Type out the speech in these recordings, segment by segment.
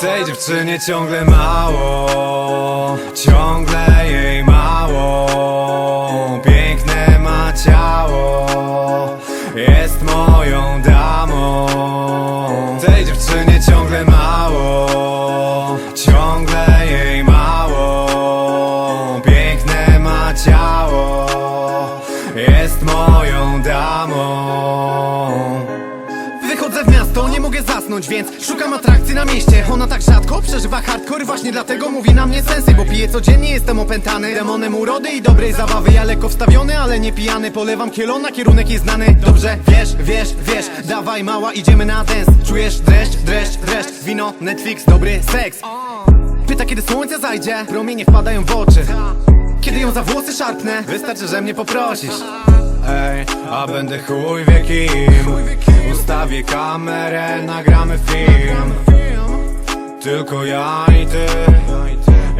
Tej dziewczynie ciągle mało Ciągle jej mało. Piękne ma ciało Jest moją damą. Tej dziewczynie ciągle mało Ciągle jej mało. Piękne ma ciało Jest moją damą. w miasto, nie mogę zasnąć, więc szukam atrakcji na mieście. Ona tak rzadko przeżywa hardcore, właśnie dlatego mówi na mnie sensy Bo piję codziennie, jestem opętany. Demonem urody i dobrej zabawy Ja lekko wstawiony, ale nie pijany. Polewam kielona, kierunek jest znany. Dobrze, wiesz, wiesz, wiesz Dawaj mała, idziemy na dance. Czujesz dreszcz, dreszcz, dreszcz Wino, Netflix, dobry seks. Pyta kiedy słońce zajdzie Promienie wpadają w oczy. Kiedy ją za włosy szarpnę Wystarczy, że mnie poprosisz. Ej, a będę chuj wie kim Ustawię kamerę, nagramy film. Tylko ja i ty.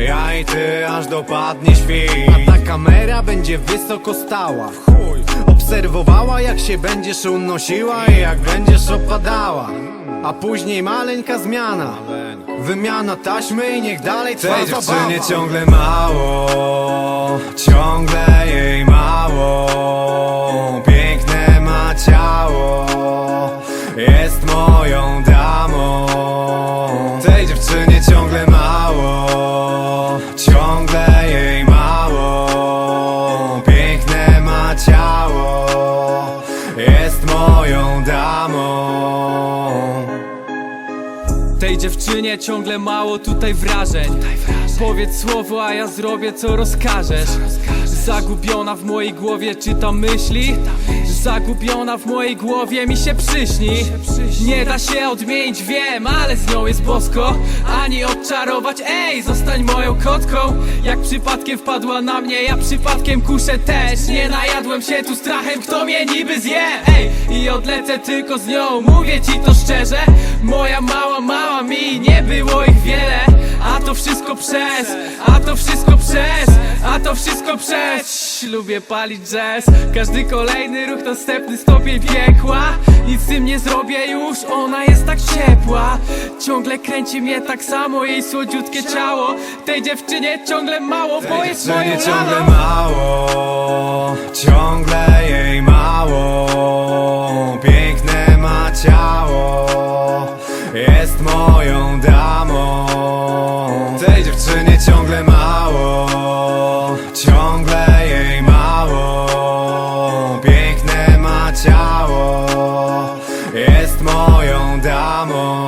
Ja i ty, aż dopadnie świt. A ta kamera będzie wysoko stała. Obserwowała jak się będziesz unosiła i jak będziesz opadała. A później maleńka zmiana. Wymiana taśmy i niech dalej trwa Tej dziewczynie ciągle mało. Ciągle jej mało moją damą Tej dziewczynie ciągle mało Ciągle jej mało. Piękne ma ciało Jest moją damą Tej dziewczynie ciągle mało tutaj wrażeń. Powiedz słowo, a ja zrobię co rozkażesz. Zagubiona w mojej głowie czytam myśli Zagubiona w mojej głowie mi się przyśni. Nie da się odmienić, wiem, ale z nią jest bosko. Ani odczarować, ej, zostań moją kotką. Jak przypadkiem wpadła na mnie, ja przypadkiem kuszę też. Nie najadłem się tu strachem, kto mnie niby zje. Ej, i odlecę tylko z nią, mówię ci to szczerze. Moja mała, mała mi, nie było ich wiele. A to wszystko przez, a to wszystko przez, a to wszystko przez Lubię palić jazz, każdy kolejny ruch następny stopień piekła. Nic z tym nie zrobię już, ona jest tak ciepła. Ciągle kręci mnie tak samo jej słodziutkie ciało. Tej dziewczynie ciągle mało, bo jest moją ciągle laną mało. Ciągle jej mało. Piękne ma ciało. Jest moją damą Piękne